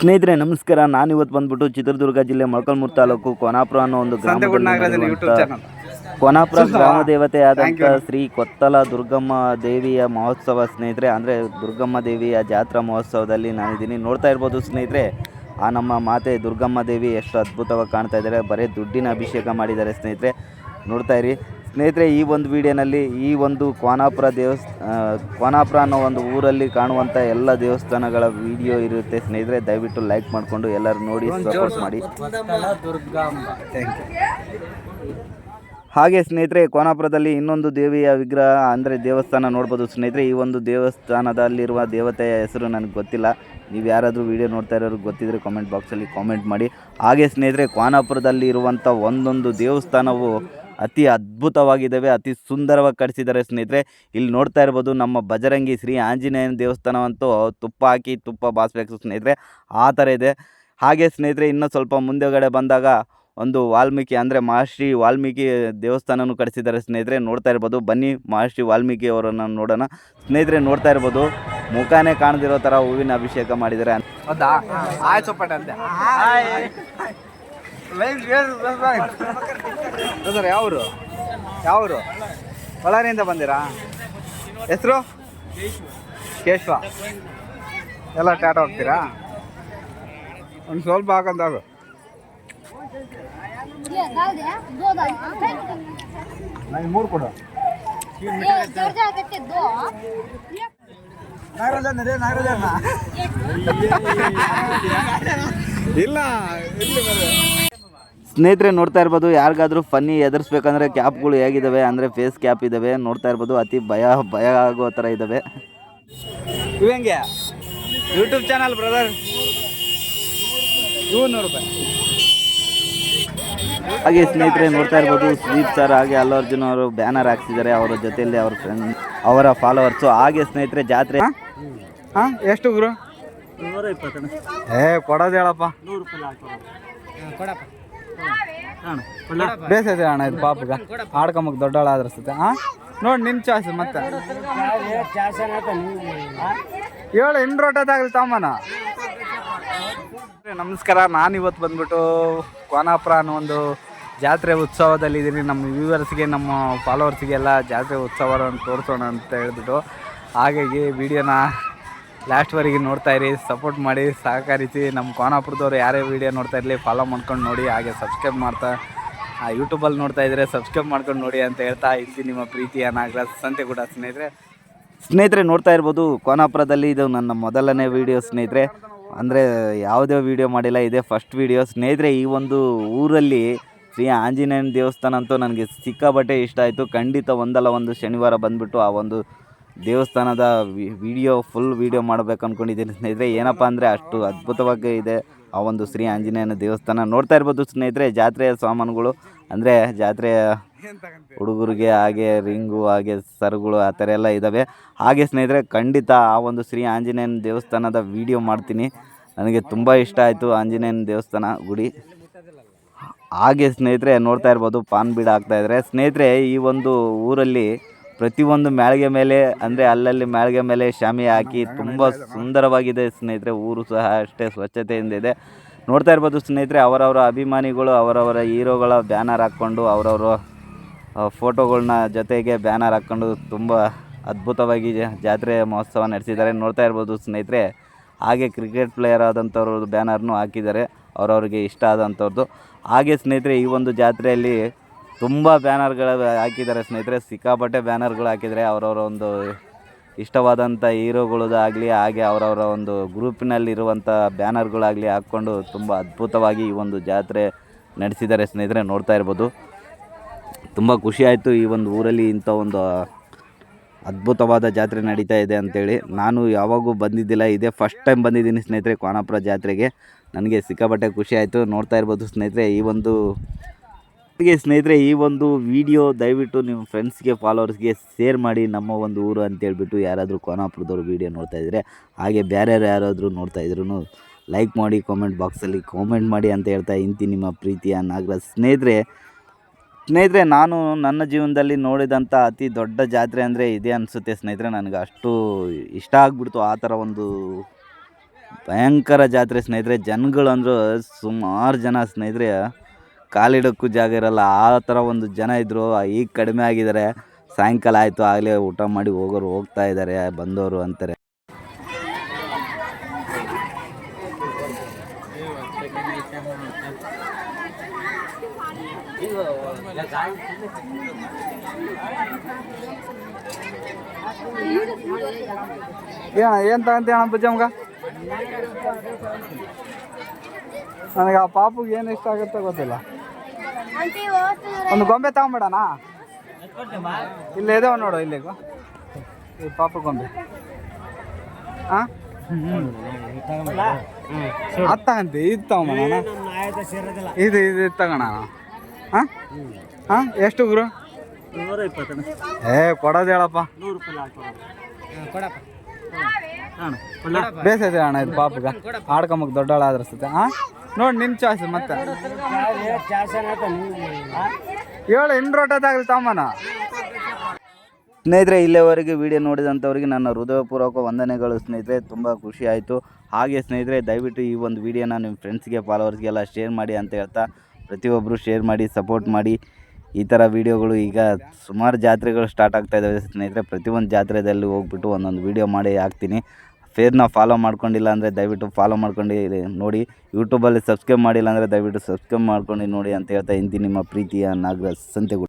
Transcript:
ಸ್ನೇಹಿತರೆ ನಮಸ್ಕಾರ. ನಾನು ಇವತ್ತು ಬಂದ್ಬಿಟ್ಟು ಚಿತ್ರದುರ್ಗ ಜಿಲ್ಲೆ ಮೊಳಕಲ್ಮೂರು ತಾಲೂಕು ಕೋನಾಪುರ ಅನ್ನೋ ಒಂದು ಗ್ರಾಮ ಗ್ರಾಮದಲ್ಲಿ ಕೋನಾಪುರ ಗ್ರಾಮ ದೇವತೆ ಆದಂತ ಶ್ರೀ ಕೊತ್ತಲ ದುರ್ಗಮ್ಮ ದೇವಿಯ ಮಹೋತ್ಸವ ಸ್ನೇಹಿತರೆ. ಅಂದ್ರೆ ದುರ್ಗಮ್ಮ ದೇವಿಯ ಜಾತ್ರಾ ಮಹೋತ್ಸವದಲ್ಲಿ ನಾನಿದ್ದೀನಿ. ನೋಡ್ತಾ ಇರ್ಬೋದು ಸ್ನೇಹಿತರೆ ಆ ನಮ್ಮ ಮಾತೆ ದುರ್ಗಮ್ಮ ದೇವಿ ಎಷ್ಟು ಅದ್ಭುತವಾಗಿ ಕಾಣ್ತಾ ಇದ್ದಾರೆ. ಬರೀ ದುಡ್ಡಿನ ಅಭಿಷೇಕ ಮಾಡಿದ್ದಾರೆ ಸ್ನೇಹಿತರೆ. ನೋಡ್ತಾ ಇರಿ. ಸ್ನೇಹಿತರೆ ಈ ಒಂದು ವಿಡಿಯೋನಲ್ಲಿ ಈ ಒಂದು ಕೋನಾಪುರ ದೇವಸ್ ಕ್ವಾನಾಪುರ ಕೋನಾಪುರ ಅನ್ನೋ ಒಂದು ಊರಲ್ಲಿ ಕಾಣುವಂಥ ಎಲ್ಲ ದೇವಸ್ಥಾನಗಳ ವಿಡಿಯೋ ಇರುತ್ತೆ ಸ್ನೇಹಿತರೆ. ದಯವಿಟ್ಟು ಲೈಕ್ ಮಾಡಿಕೊಂಡು ಎಲ್ಲರೂ ನೋಡಿ ಸಪೋರ್ಟ್ ಮಾಡಿ. ಹಾಗೆ ಸ್ನೇಹಿತರೆ ಕೋನಾಪುರದಲ್ಲಿ ಇನ್ನೊಂದು ದೇವಿಯ ವಿಗ್ರಹ ಅಂದರೆ ದೇವಸ್ಥಾನ ನೋಡ್ಬೋದು ಸ್ನೇಹಿತರೆ. ಈ ಒಂದು ದೇವಸ್ಥಾನದಲ್ಲಿರುವ ದೇವತೆಯ ಹೆಸರು ನನಗೆ ಗೊತ್ತಿಲ್ಲ. ನೀವು ಯಾರಾದರೂ ವಿಡಿಯೋ ನೋಡ್ತಾ ಇರೋರು ಗೊತ್ತಿದ್ರೆ ಕಾಮೆಂಟ್ ಬಾಕ್ಸಲ್ಲಿ ಕಾಮೆಂಟ್ ಮಾಡಿ. ಹಾಗೆ ಸ್ನೇಹಿತರೆ ಕೋನಾಪುರದಲ್ಲಿ ಇರುವಂಥ ಒಂದೊಂದು ದೇವಸ್ಥಾನವು ಅತಿ ಅದ್ಭುತವಾಗಿದ್ದಾವೆ ಅತಿ ಸುಂದರವಾಗಿ ಕಟ್ಟಿಸಿದ್ದಾರೆ ಸ್ನೇಹಿತರೆ. ಇಲ್ಲಿ ನೋಡ್ತಾ ಇರ್ಬೋದು ನಮ್ಮ ಬಜರಂಗಿ ಶ್ರೀ ಆಂಜನೇಯನ ದೇವಸ್ಥಾನವಂತೂ ತುಪ್ಪ ಹಾಕಿ ತುಪ್ಪ ಬಾಸ್ಬೇಕು ಸ್ನೇಹಿತರೆ. ಆ ಥರ ಇದೆ. ಹಾಗೆ ಸ್ನೇಹಿತರೆ ಇನ್ನೂ ಸ್ವಲ್ಪ ಮುಂದೆಗಡೆ ಬಂದಾಗ ಒಂದು ವಾಲ್ಮೀಕಿ ಅಂದರೆ ಮಹರ್ಷಿ ವಾಲ್ಮೀಕಿ ದೇವಸ್ಥಾನನೂ ಕಟ್ಟಿಸಿದ್ದಾರೆ ಸ್ನೇಹಿತರೆ. ನೋಡ್ತಾ ಇರ್ಬೋದು. ಬನ್ನಿ ಮಹರ್ಷಿ ವಾಲ್ಮೀಕಿ ಅವರನ್ನು ನೋಡೋಣ. ಸ್ನೇಹಿತರೆ ನೋಡ್ತಾ ಇರ್ಬೋದು. ಮುಖಾನೇ ಕಾಣದಿರೋ ಥರ ಹೂವಿನ ಅಭಿಷೇಕ ಮಾಡಿದ್ದಾರೆ. ಹೌದಾ? ಸರ್ ಯಾವರು? ಯಾವರು? ಬಳ್ಳಾರಿಯಿಂದ ಬಂದಿರಾ? ಹೆಸರು? ಕೇಶವ. ಎಲ್ಲ ಟಾಟಾ ಹೋಗ್ತೀರಾ? ಒಂದು ಸ್ವಲ್ಪ ಹಾಕಂತಾಗು ಮೂರು ಕೊಡು. ಇಲ್ಲ, ಇಲ್ಲಿ ಸ್ನೇಹಿತರೆ ನೋಡ್ತಾ ಇರ್ಬೋದು ಯಾರಿಗಾದ್ರೂ ಫನ್ನಿ ಎದುರಿಸ್ಬೇಕಂದ್ರೆ ಕ್ಯಾಪ್ಗಳು ಹೇಗಿದ್ದಾವೆ ಅಂದರೆ ಫೇಸ್ ಕ್ಯಾಪ್ ಇದ್ದಾವೆ ನೋಡ್ತಾ ಇರ್ಬೋದು ಅತಿ ಭಯ ಭಯ ಆಗೋ ಥರ ಇದ್ದಾವೆ ಇವು ಹೆಂಗೆ ಯೂಟ್ಯೂಬ್ ಚಾನಲ್ ಬ್ರದರ್ ಇವು ನೂರು ರೂಪಾಯಿ. ಹಾಗೆ ಸ್ನೇಹಿತರೆ ನೋಡ್ತಾ ಇರ್ಬೋದು ಸುದೀಪ್ ಸರ್ ಹಾಗೆ ಅಲ್ಲು ಅರ್ಜುನ್ ಅವರು ಬ್ಯಾನರ್ ಹಾಕ್ಸಿದ್ದಾರೆ ಅವರ ಜೊತೆಯಲ್ಲಿ ಅವ್ರ ಫ್ರೆಂಡ್ ಅವರ ಫಾಲೋವರ್ಸು ಹಾಗೆ ಸ್ನೇಹಿತರೆ ಜಾತ್ರೆ. ಹಾಂ? ಎಷ್ಟು ಗುರು? ಏ ಕೊಡೋದು ಹೇಳಪ್ಪ. ಬೇಸೈತೆ ಅಣ್ಣ ಇದು ಪಾಪಗ ಆಡ್ಕೊಂಬಕ್ ದೊಡ್ಡವಳ ಆದ್ರಸ್ತತೆ ಹಾಂ ನೋಡಿ ನಿನ್ನ ಚಾಯ್ಸ್ ಮತ್ತೆ ಹೇಳು ಇನ್ ರೊಟ್ಟದಾಗಲಿ ತಮ್ಮನ ನಮಸ್ಕಾರ ನಾನು ಇವತ್ತು ಬಂದ್ಬಿಟ್ಟು ಕೋನಾಪುರ ಅನ್ನೋ ಒಂದು ಜಾತ್ರೆ ಉತ್ಸವದಲ್ಲಿ ಇದ್ದೀನಿ ನಮ್ಮ ವ್ಯೂವರ್ಸ್ಗೆ ನಮ್ಮ ಫಾಲೋವರ್ಸ್ಗೆಲ್ಲ ಜಾತ್ರೆ ಉತ್ಸವವನ್ನು ತೋರಿಸೋಣ ಅಂತ ಹೇಳ್ಬಿಟ್ಟು. ಹಾಗಾಗಿ ವಿಡಿಯೋನ ಲಾಸ್ಟ್ವರೆಗೆ ನೋಡ್ತಾ ಇರಿ ಸಪೋರ್ಟ್ ಮಾಡಿ, ಸಹಕರಿಸಿ. ನಮ್ಮ ಕೋನಾಪುರದವ್ರು ಯಾರೇ ವಿಡಿಯೋ ನೋಡ್ತಾ ಇರಲಿ ಫಾಲೋ ಮಾಡ್ಕೊಂಡು ನೋಡಿ, ಹಾಗೆ ಸಬ್ಸ್ಕ್ರೈಬ್ ಮಾಡ್ತಾ ಯೂಟ್ಯೂಬಲ್ಲಿ ನೋಡ್ತಾ ಇದ್ದರೆ ಸಬ್ಸ್ಕ್ರೈಬ್ ಮಾಡ್ಕೊಂಡು ನೋಡಿ ಅಂತ ಹೇಳ್ತಾ ಇದ್ದೀನಿ ನಿಮ್ಮ ಪ್ರೀತಿಯ ನಾಗರಾಜ್. ಸಂತೆ ಕೂಡ ಸ್ನೇಹಿತರೆ. ಸ್ನೇಹಿತರೆ, ನೋಡ್ತಾ ಇರ್ಬೋದು, ಕೋನಾಪುರದಲ್ಲಿ ಇದು ನನ್ನ ಮೊದಲನೇ ವಿಡಿಯೋ ಸ್ನೇಹಿತರೆ. ಅಂದರೆ ಯಾವುದೇ ವಿಡಿಯೋ ಮಾಡಿಲ್ಲ, ಇದೇ ಫಸ್ಟ್ ವಿಡಿಯೋ ಸ್ನೇಹಿತರೆ, ಈ ಒಂದು ಊರಲ್ಲಿ ಶ್ರೀ ಆಂಜನೇಯನ ದೇವಸ್ಥಾನ ಅಂತೂ ನನಗೆ ಸಿಕ್ಕಾಬಟ್ಟೆ ಇಷ್ಟ ಆಯಿತು. ಖಂಡಿತ ಒಂದಲ್ಲ ಒಂದು ಶನಿವಾರ ಬಂದುಬಿಟ್ಟು ಆ ಒಂದು ದೇವಸ್ಥಾನದ ವಿಡಿಯೋ ಫುಲ್ ವಿಡಿಯೋ ಮಾಡಬೇಕು ಅಂದ್ಕೊಂಡಿದ್ದೀನಿ ಸ್ನೇಹಿತರೆ. ಏನಪ್ಪ ಅಂದರೆ ಅಷ್ಟು ಅದ್ಭುತವಾಗಿ ಇದೆ ಆ ಒಂದು ಶ್ರೀ ಆಂಜನೇಯನ ದೇವಸ್ಥಾನ. ನೋಡ್ತಾ ಇರ್ಬೋದು ಸ್ನೇಹಿತರೆ, ಜಾತ್ರೆಯ ಸಾಮಾನುಗಳು. ಅಂದರೆ ಜಾತ್ರೆಯ ಹುಡುಗರಿಗೆ ಹಾಗೆ ರಿಂಗು, ಹಾಗೆ ಸರ್ಗಳು ಆ ಥರ ಎಲ್ಲ ಇದ್ದಾವೆ ಹಾಗೆ ಸ್ನೇಹಿತರೆ, ಖಂಡಿತ ಆ ಒಂದು ಶ್ರೀ ಆಂಜನೇಯನ ದೇವಸ್ಥಾನದ ವಿಡಿಯೋ ಮಾಡ್ತೀನಿ. ನನಗೆ ತುಂಬ ಇಷ್ಟ ಆಯಿತು ಆಂಜನೇಯನ ದೇವಸ್ಥಾನ ಗುಡಿ. ಹಾಗೆ ಸ್ನೇಹಿತರೆ, ನೋಡ್ತಾ ಇರ್ಬೋದು, ಪಾನ್ ಬೀಡ ಆಗ್ತಾಯಿದ್ರೆ ಸ್ನೇಹಿತರೆ, ಈ ಒಂದು ಊರಲ್ಲಿ ಪ್ರತಿಯೊಂದು ಮ್ಯಾಳಿಗೆ ಮೇಲೆ, ಅಂದರೆ ಅಲ್ಲಲ್ಲಿ ಮ್ಯಾಳಿಗೆ ಮೇಲೆ ಶಾಮಿ ಹಾಕಿ ತುಂಬ ಸುಂದರವಾಗಿದೆ ಸ್ನೇಹಿತರೆ, ಊರು ಸಹ ಅಷ್ಟೇ ಸ್ವಚ್ಛತೆಯಿಂದ ಇದೆ. ನೋಡ್ತಾ ಇರ್ಬೋದು ಸ್ನೇಹಿತರೆ, ಅವರವರ ಅಭಿಮಾನಿಗಳು, ಅವರವರ ಹೀರೋಗಳ ಬ್ಯಾನರ್ ಹಾಕ್ಕೊಂಡು ಅವರವರ ಫೋಟೋಗಳನ್ನ ಜೊತೆಗೆ ಬ್ಯಾನರ್ ಹಾಕ್ಕೊಂಡು ತುಂಬ ಅದ್ಭುತವಾಗಿ ಜಾತ್ರೆ ಮಹೋತ್ಸವ ನಡೆಸಿದ್ದಾರೆ. ನೋಡ್ತಾ ಇರ್ಬೋದು ಸ್ನೇಹಿತರೆ, ಹಾಗೆ ಕ್ರಿಕೆಟ್ ಪ್ಲೇಯರ್ ಆದಂಥವ್ರದ್ದು ಬ್ಯಾನರ್ನು ಹಾಕಿದ್ದಾರೆ. ಅವರವ್ರಿಗೆ ಇಷ್ಟ ಆದಂಥವ್ರದ್ದು ಹಾಗೆ ಸ್ನೇಹಿತರೆ, ಈ ಒಂದು ಜಾತ್ರೆಯಲ್ಲಿ ತುಂಬ ಬ್ಯಾನರ್ಗಳು ಹಾಕಿದ್ದಾರೆ ಸ್ನೇಹಿತರೆ. ಸಿಕ್ಕಾಪಟ್ಟೆ ಬ್ಯಾನರ್ಗಳು ಹಾಕಿದರೆ ಅವರವರ ಒಂದು ಇಷ್ಟವಾದಂಥ ಹೀರೋಗಳದಾಗಲಿ ಹಾಗೆ ಅವರವರ ಒಂದು ಗ್ರೂಪಿನಲ್ಲಿರುವಂಥ ಬ್ಯಾನರ್ಗಳಾಗಲಿ ಹಾಕ್ಕೊಂಡು ತುಂಬ ಅದ್ಭುತವಾಗಿ ಈ ಒಂದು ಜಾತ್ರೆ ನಡೆಸಿದ್ದಾರೆ ಸ್ನೇಹಿತರೆ. ನೋಡ್ತಾ ಇರ್ಬೋದು. ತುಂಬ ಖುಷಿ ಆಯಿತು ಈ ಒಂದು ಊರಲ್ಲಿ ಇಂಥ ಒಂದು ಅದ್ಭುತವಾದ ಜಾತ್ರೆ ನಡೀತಾ ಇದೆ ಅಂತೇಳಿ. ನಾನು ಯಾವಾಗೂ ಬಂದಿದ್ದಿಲ್ಲ. ಇದೇ ಫಸ್ಟ್ ಟೈಮ್ ಬಂದಿದ್ದೀನಿ ಸ್ನೇಹಿತರೆ ಕೋನಾಪುರ ಜಾತ್ರೆಗೆ. ನನಗೆ ಸಿಕ್ಕಾಪಟ್ಟೆ ಖುಷಿ ಆಯಿತು. ನೋಡ್ತಾ ಇರ್ಬೋದು ಸ್ನೇಹಿತರೆ, ಈ ಒಂದು ಸ್ನೇಹಿತರೆ, ಈ ಒಂದು ವಿಡಿಯೋ ದಯವಿಟ್ಟು ನಿಮ್ಮ ಫ್ರೆಂಡ್ಸ್ಗೆ ಫಾಲೋವರ್ಸ್ಗೆ ಶೇರ್ ಮಾಡಿ ನಮ್ಮ ಒಂದು ಊರು ಅಂತೇಳ್ಬಿಟ್ಟು ಯಾರಾದರೂ ಕೋನಾಪುರದವ್ರು ವಿಡಿಯೋ ನೋಡ್ತಾ ಇದ್ದರೆ ಹಾಗೆ ಬೇರೆ ಯಾರಾದರೂ ನೋಡ್ತಾ ಇದ್ರೂ ಲೈಕ್ ಮಾಡಿ ಕಾಮೆಂಟ್ ಬಾಕ್ಸಲ್ಲಿ ಕಾಮೆಂಟ್ ಮಾಡಿ ಅಂತ ಹೇಳ್ತಾ ಇಂತಿ ನಿಮ್ಮ ಪ್ರೀತಿಯ ನಾಗರ ಸ್ನೇಹಿತರೆ ಸ್ನೇಹಿತರೆ, ನಾನು ನನ್ನ ಜೀವನದಲ್ಲಿ ನೋಡಿದಂಥ ಅತಿ ದೊಡ್ಡ ಜಾತ್ರೆ ಅಂದರೆ ಇದೇ ಅನಿಸುತ್ತೆ ಸ್ನೇಹಿತರೆ. ನನಗೆ ಅಷ್ಟು ಇಷ್ಟ ಆಗಿಬಿಡ್ತು ಆ ಥರ ಒಂದು ಭಯಂಕರ ಜಾತ್ರೆ ಸ್ನೇಹಿತರೆ. ಜನಗಳು ಅಂದರು ಸುಮಾರು ಜನ ಸ್ನೇಹಿತರೆ. ಕಾಲಿಡೋಕ್ಕೂ ಜಾಗ ಇರಲ್ಲ. ಆ ಥರ ಒಂದು ಜನ ಇದ್ದರು ಈಗ ಕಡಿಮೆ ಆಗಿದ್ದಾರೆ. ಸಾಯಂಕಾಲ ಆಯಿತು. ಆಗಲೇ ಊಟ ಮಾಡಿ ಹೋಗೋರು ಹೋಗ್ತಾ ಇದ್ದಾರೆ ಬಂದವರು ಅಂತಾರೆ. ಏನ್ ತಗೊಂತೀಯ ಅಣ್ಣ ಬುಜ್ಜಮ್ಗ ನನಗೆ ಆ ಪಾಪುಗೆ ಏನು ಇಷ್ಟ ಆಗುತ್ತೆ ಗೊತ್ತಿಲ್ಲ. ಒಂದು ಗೊಂಬೆ ತಗೊಂಬಿಡೋಣ? ಇಲ್ಲ ಇದಾವ ನೋಡು ಇಲ್ಲಿ ಈ ಪಾಪು ಗೊಂಬೆ. ಹಾಂ ಅದು ತಗಂತಿ ಇದು ತಗೊಂಬೋಣ ಇದು ಇದು ಇದು ತಗೋಣ ಹಾಂ ಹಾಂ ಎಷ್ಟು ಗುರು? ಏ ಕೊಡೋದು ಹೇಳಪ್ಪ. ಬೇಸೈತೆ ಅಣ್ಣ ಇದು ಪಾಪಗ. ಆಡ್ಕೊಂಬಕ್ ದೊಡ್ಡವಳ ಆದ್ರೆ ಹಾ ಹಾಂ ನೋಡಿ ನಿಮ್ಮ ಚಾಯ್ಸ್ ಮತ್ತೆ. ಹೇಳು ಇನ್ರೋಟದಾಗಲಿ ತಮ್ಮನ. ಸ್ನೇಹಿತರೆ, ಇಲ್ಲಿವರೆಗೆ ವಿಡಿಯೋ ನೋಡಿದಂಥವ್ರಿಗೆ ನನ್ನ ಹೃದಯಪೂರ್ವಕ ವಂದನೆಗಳು. ಸ್ನೇಹಿತರೆ, ತುಂಬ ಖುಷಿ ಆಯಿತು. ಹಾಗೆ ಸ್ನೇಹಿತರೆ, ದಯವಿಟ್ಟು ಈ ಒಂದು ವಿಡಿಯೋನ ನಿಮ್ಮ ಫ್ರೆಂಡ್ಸ್ಗೆ ಫಾಲೋವರ್ಸ್ಗೆಲ್ಲ ಶೇರ್ ಮಾಡಿ ಅಂತ ಹೇಳ್ತಾ ಪ್ರತಿಯೊಬ್ಬರು ಶೇರ್ ಮಾಡಿ ಸಪೋರ್ಟ್ ಮಾಡಿ. ಈ ಥರ ವೀಡಿಯೋಗಳು ಈಗ ಸುಮಾರು ಜಾತ್ರೆಗಳು ಸ್ಟಾರ್ಟ್ ಆಗ್ತಾ ಇದ್ದಾವೆ. ಸ್ನೇಹಿತರೆ, ಪ್ರತಿಯೊಂದು ಜಾತ್ರೆದಲ್ಲಿ ಹೋಗ್ಬಿಟ್ಟು ಒಂದೊಂದು ವೀಡಿಯೋ ಮಾಡಿ ಹಾಕ್ತೀನಿ ಫೇರ್ನ ಫಾಲೋ ಮಾಡ್ಕೊಂಡಿಲ್ಲ ಅಂದರೆ ದಯವಿಟ್ಟು ಫಾಲೋ ಮಾಡ್ಕೊಂಡು ನೋಡಿ ಯೂಟ್ಯೂಬಲ್ಲಿ ಸಬ್ಸ್ಕ್ರೈಬ್ ಮಾಡಿಲ್ಲ ಅಂದರೆ ದಯವಿಟ್ಟು ಸಬ್ಸ್ಕ್ರೈಬ್ ಮಾಡ್ಕೊಂಡು ನೋಡಿ ಅಂತ ಹೇಳ್ತಾ ಇಂತಿ ನಿಮ್ಮ ಪ್ರೀತಿಯ ನಾಗರಾಜ್ ಸಂತೆಗುಡಿ